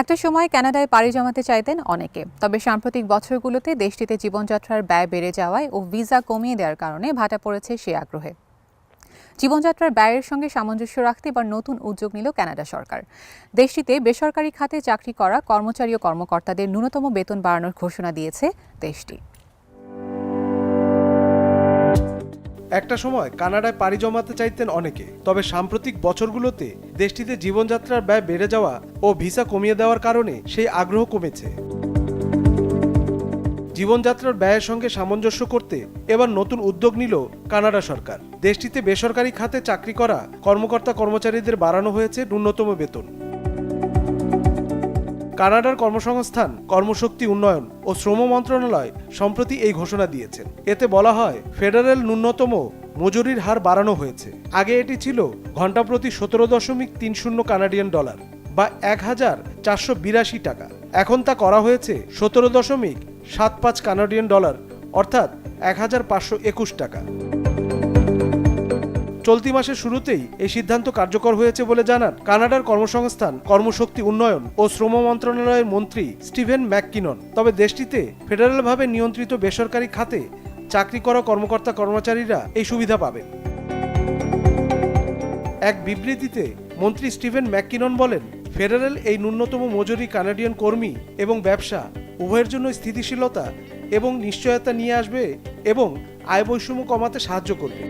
একটা সময় কানাডায় পাড়ি জমাতে চাইতেন অনেকে, তবে সাম্প্রতিক বছরগুলোতে দেশটিতে জীবনযাত্রার ব্যয় বেড়ে যাওয়ায় ও ভিসা কমিয়ে দেওয়ার কারণে ভাটা পড়েছে সে আগ্রহে। জীবনযাত্রার ব্যয়ের সঙ্গে সামঞ্জস্য রাখতে এবার নতুন উদ্যোগ নিল কানাডা সরকার। দেশটিতে বেসরকারি খাতে চাকরি করা কর্মচারী ও কর্মকর্তাদের ন্যূনতম বেতন বাড়ানোর ঘোষণা দিয়েছে দেশটি। একটা সময় কানাডায় পাড়ি জমাতে চাইতেন অনেকে, তবে সাম্প্রতিক বছরগুলোতে দেশটিতে জীবনযাত্রার ব্যয় বেড়ে যাওয়া ও ভিসা কমিয়ে দেওয়ার কারণে সেই আগ্রহ কমেছে। জীবনযাত্রার ব্যয়ের সঙ্গে সামঞ্জস্য করতে এবার নতুন উদ্যোগ নিল কানাডা সরকার। দেশটিতে বেসরকারি খাতে চাকরি করা কর্মকর্তা কর্মচারীদের বাড়ানো হয়েছে ন্যূনতম বেতন। কানাডার কর্মসংস্থান, কর্মশক্তি উন্নয়ন ও শ্রম মন্ত্রণালয় সম্প্রতি এই ঘোষণা দিয়েছেন। এতে বলা হয়, ফেডারেল ন্যূনতম মজুরির হার বাড়ানো হয়েছে। আগে এটি ছিল ঘণ্টা প্রতি সতেরো দশমিক তিন শূন্য কানাডিয়ান ডলার বা এক হাজার চারশো বিরাশি টাকা। এখন তা করা হয়েছে সতেরো দশমিক সাত পাঁচ কানাডিয়ান ডলার, অর্থাৎ এক হাজার পাঁচশো একুশ টাকা। চলতি মাসের শুরুতেই এই সিদ্ধান্ত কার্যকর হয়েছে বলে জানান কানাডার কর্মসংস্থান, কর্মশক্তি উন্নয়ন ও শ্রম মন্ত্রণালয়ের মন্ত্রী স্টিভেন ম্যাককিনন। তবে দেশটিতে ফেডারেলভাবে নিয়ন্ত্রিত বেসরকারি খাতে চাকরি করা কর্মকর্তা কর্মচারীরা এই সুবিধা পাবেন। এক বিবৃতিতে মন্ত্রী স্টিভেন ম্যাককিনন বলেন, ফেডারেল এই ন্যূনতম মজুরি কানাডিয়ান কর্মী এবং ব্যবসা উভয়ের জন্য স্থিতিশীলতা এবং নিশ্চয়তা নিয়ে আসবে এবং আয় বৈষম্য কমাতে সাহায্য করবে।